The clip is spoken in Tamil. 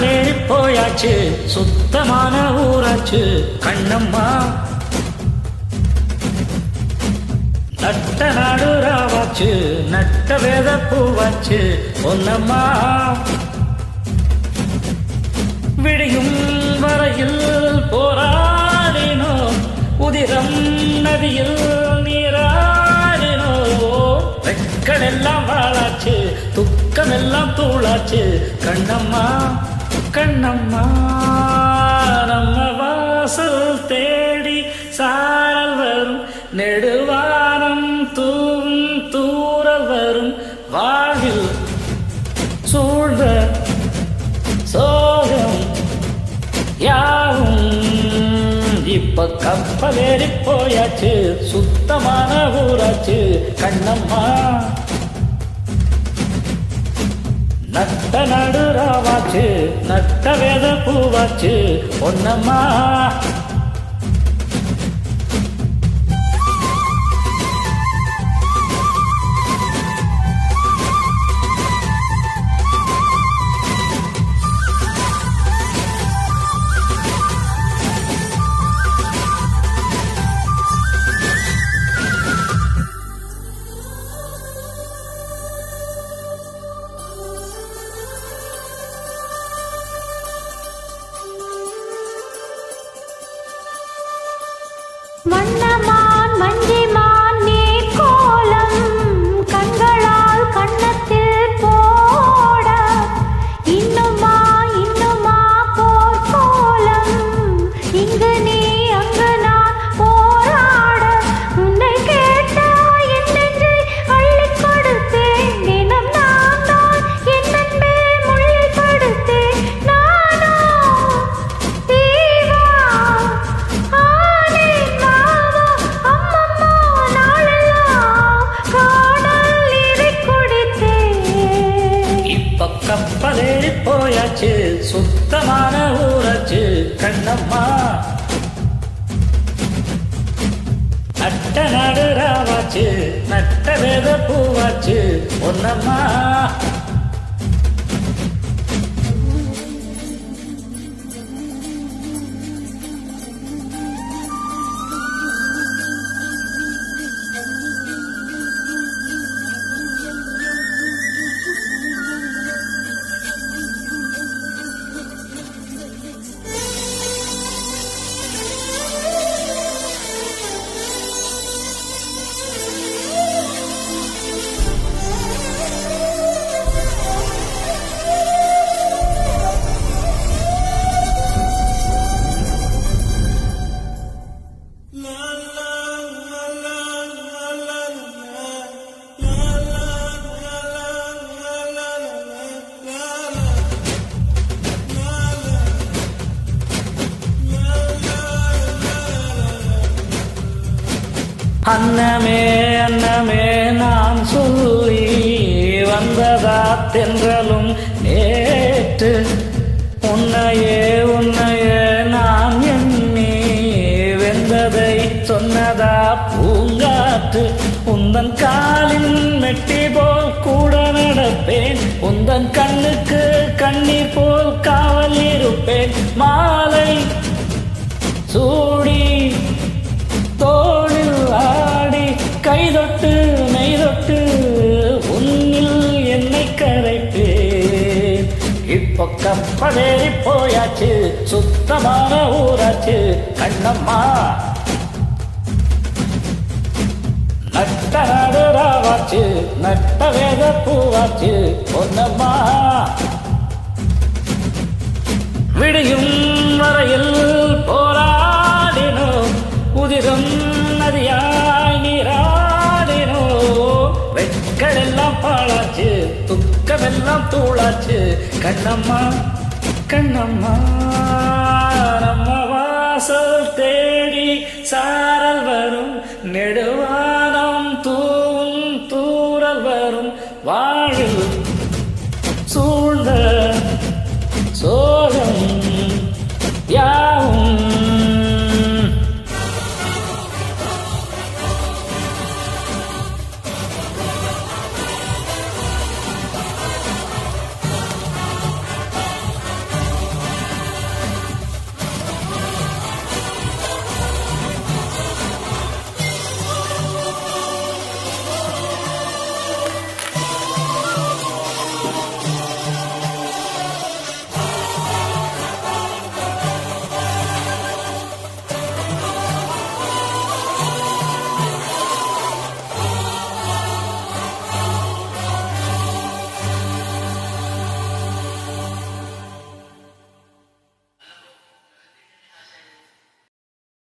போயாச்சு சுத்தமான ஊராச்சு. கண்ணம்மா. நட்ட நாடு ராவாச்சு நட்ட வேத பூவாச்சு. பொன்னம்மா. விடியும் வரையில் போராடினோ உதிரம் நதியில் நீராடினோ. வெக்கள் எல்லாம் வாழாச்சு துக்கம் எல்லாம் தூளாச்சு. கண்ணம்மா. கண்ணம்மா நம்ம வாசல் தேடி சாரல் வரும். நெடுவானம் தூவும் தூர வரும். வாழ்வில் சூழ்ந்த சோகம் யாவும். இப்ப கப்பலேறி போயாச்சு சுத்தமான ஊராச்சு. கண்ணம்மா. நட்ட நடுராவாச்சு நட்ட வேத பூவாச்சு. பொன்னம்மா மன்னா சுத்தமான ஊராச்சு கண்ணம்மா. அட்ட நாடு ராவாச்சு நட்ட வேத பூவாச்சு ஒன்னம்மா அன்னமே அன்னமே நான் சொல்லி வந்ததா தென்றலும் நேற்று. உன்னையே உன்னையே நான் எண்ணி வெந்ததை சொன்னதா பூங்காற்று? உந்தன் காலின் மெட்டி போல் கூட நடப்பேன். உந்தன் கண்ணுக்கு கண்ணீர் போல் காவல் இருப்பேன். மாலை சூ இப்போ கப்பலேறி போயாச்சு சுத்தமான ஊராச்சு கண்ணம்மா நட்ட நாடு ராவாச்சு நட்ட வேத பூவாச்சு பொன்னம்மா விடியும் வரையில் போராடினோம் உதிரும் நதியாய் நீராடினோ வெட்களெல்லாம் பாழாச்சு துக்கமெல்லாம் தூளாச்சு. கண்ணம்மா கண்ணம்மா நம்ம வாசல் தேடி சாரல் வரும் நெடு